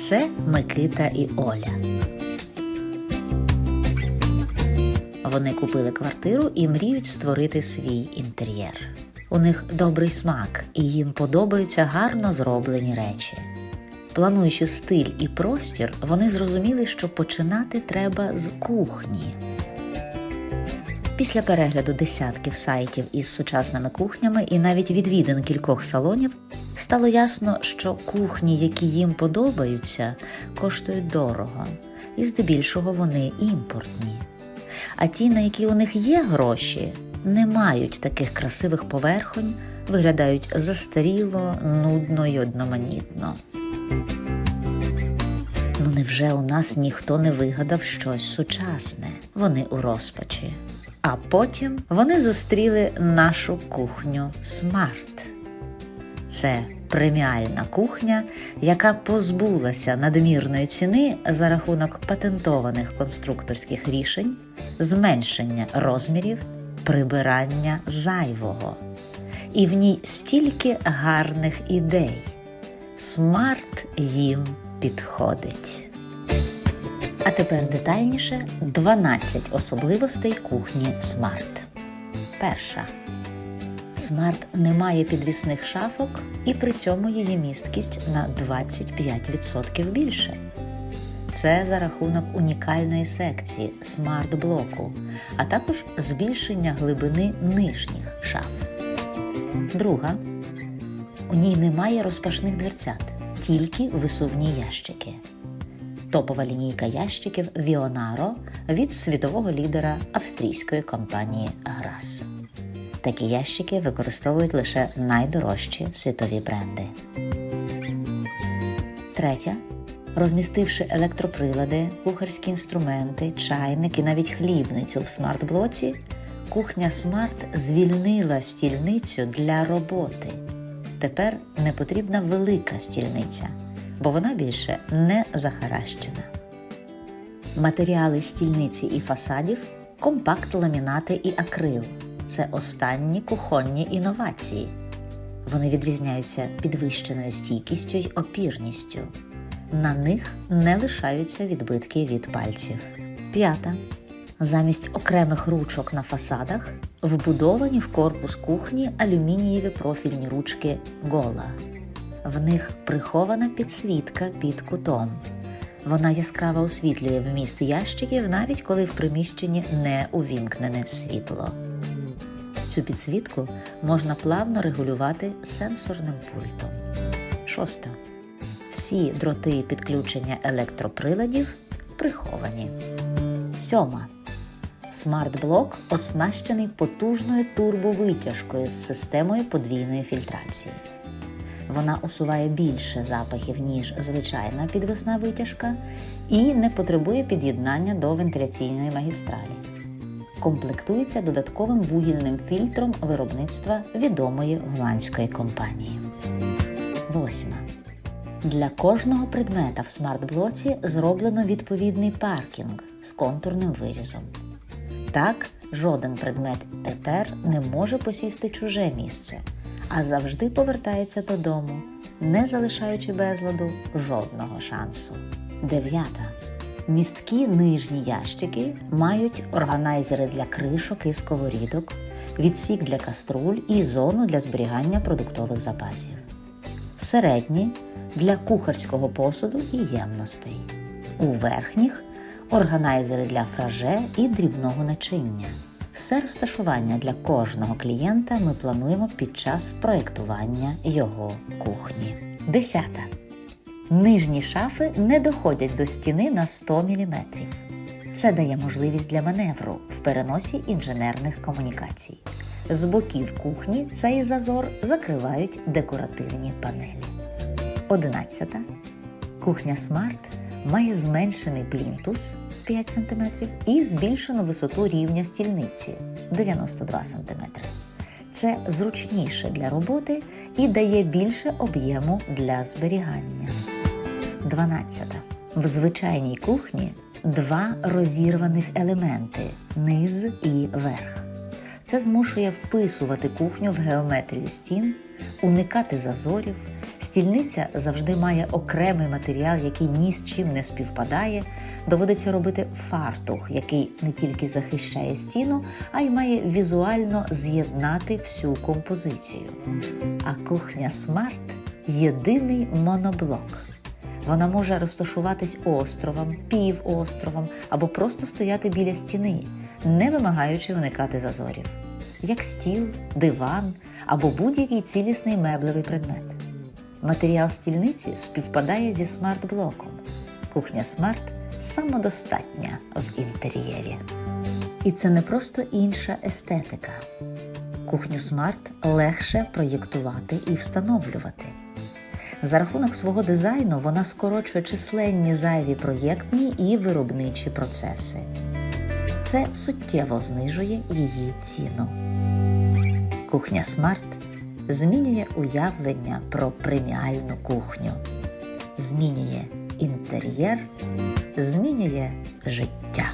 Це Микита і Оля. Вони купили квартиру і мріють створити свій інтер'єр. У них добрий смак, і їм подобаються гарно зроблені речі. Плануючи стиль і простір, вони зрозуміли, що починати треба з кухні. Після перегляду десятків сайтів із сучасними кухнями і навіть відвідин кількох салонів стало ясно, що кухні, які їм подобаються, коштують дорого, і здебільшого вони імпортні. А ті, на які у них є гроші, не мають таких красивих поверхонь, виглядають застаріло, нудно й одноманітно. Ну невже у нас ніхто не вигадав щось сучасне? Вони у розпачі. А потім вони зустріли нашу кухню Смарт. Це преміальна кухня, яка позбулася надмірної ціни за рахунок патентованих конструкторських рішень, зменшення розмірів, прибирання зайвого. І в ній стільки гарних ідей. Смарт їм підходить. А тепер детальніше 12 особливостей кухні Смарт. Перша. Смарт не має підвісних шафок, і при цьому її місткість на 25% більше. Це за рахунок унікальної секції смарт-блоку, а також збільшення глибини нижніх шаф. Друга. У ній немає розпашних дверцят, тільки висувні ящики. Топова лінійка ящиків Віонаро від світового лідера австрійської компанії Грас. Такі ящики використовують лише найдорожчі світові бренди. Третя. Розмістивши електроприлади, кухарські інструменти, чайник і навіть хлібницю в смарт-блоці, кухня Смарт звільнила стільницю для роботи. Тепер не потрібна велика стільниця, бо вона більше не захаращена. Матеріали стільниці і фасадів компакт ламінати і акрил. Це останні кухонні інновації. Вони відрізняються підвищеною стійкістю й опірністю. На них не лишаються відбитки від пальців. П'ята. Замість окремих ручок на фасадах вбудовані в корпус кухні алюмінієві профільні ручки Гола. В них прихована підсвітка під кутом. Вона яскраво освітлює вміст ящиків, навіть коли в приміщенні не увімкнене світло. Цю підсвітку можна плавно регулювати сенсорним пультом. Шоста. Всі дроти підключення електроприладів приховані. Сьома. Смарт-блок оснащений потужною турбовитяжкою з системою подвійної фільтрації. Вона усуває більше запахів, ніж звичайна підвісна витяжка, і не потребує під'єднання до вентиляційної магістралі. Комплектується додатковим вугільним фільтром виробництва відомої голландської компанії. Восьма. Для кожного предмета в смарт-блоці зроблено відповідний паркінг з контурним вирізом. Так, жоден предмет тепер не може посісти чуже місце, а завжди повертається додому, не залишаючи безладу жодного шансу. Дев'ята. Місткі нижні ящики мають органайзери для кришок і сковорідок, відсік для каструль і зону для зберігання продуктових запасів. Середні для кухарського посуду і ємностей. У верхніх органайзери для фраже і дрібного начиння. Все розташування для кожного клієнта ми плануємо під час проєктування його кухні. Десята. Нижні шафи не доходять до стіни на 100 мм. Це дає можливість для маневру в переносі інженерних комунікацій. З боків кухні цей зазор закривають декоративні панелі. 11. Кухня Смарт має зменшений плінтус 5 см і збільшену висоту рівня стільниці 92 см. Це зручніше для роботи і дає більше об'єму для зберігання. 12. В звичайній кухні два розірваних елементи низ і верх. Це змушує вписувати кухню в геометрію стін, уникати зазорів, Стільниця завжди має окремий матеріал, який ні з чим не співпадає. Доводиться робити фартух, який не тільки захищає стіну, а й має візуально з'єднати всю композицію. А кухня Смарт єдиний моноблок. Вона може розташуватись островом, півостровом або просто стояти біля стіни, не вимагаючи уникати зазорів, як стіл, диван або будь-який цілісний меблевий предмет. Матеріал стільниці співпадає зі смарт-блоком. Кухня смарт самодостатня в інтер'єрі. І це не просто інша естетика. Кухню смарт легше проєктувати і встановлювати. За рахунок свого дизайну вона скорочує численні зайві проєктні і виробничі процеси. Це суттєво знижує її ціну. Кухня Смарт змінює уявлення про преміальну кухню, змінює інтер'єр, змінює життя.